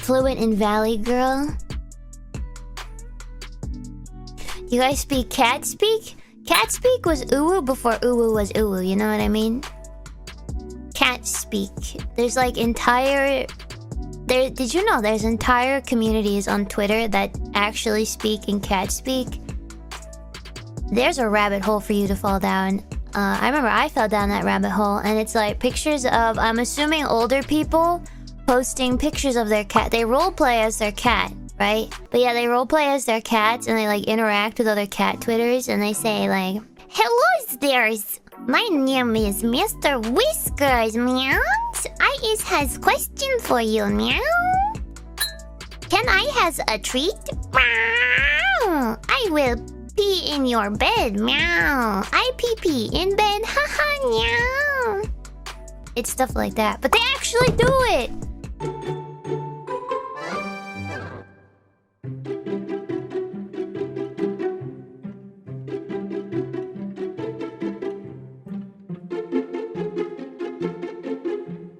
Fluent in Valley Girl. You guys speak cat speak? Cat speak was uwu before uwu was uwu, you know what I mean? Cat speak. There's like entire there did you know there's entire communities on Twitter that actually speak in cat speak? There's a rabbit hole for you to fall down. Uh, I remember I fell down that rabbit hole, and it's like pictures of I'm assuming older people posting pictures of their cat. They role play as their cat, right? But yeah, they role play as their cats, and they like interact with other cat twitters, and they say like, "Hello, there's my name is Mr. Whiskers, meow. I is has question for you, meow. Can I has a treat? Meow. I will pee in your bed, meow. I pee pee in bed, haha, meow. It's stuff like that, but they actually do it.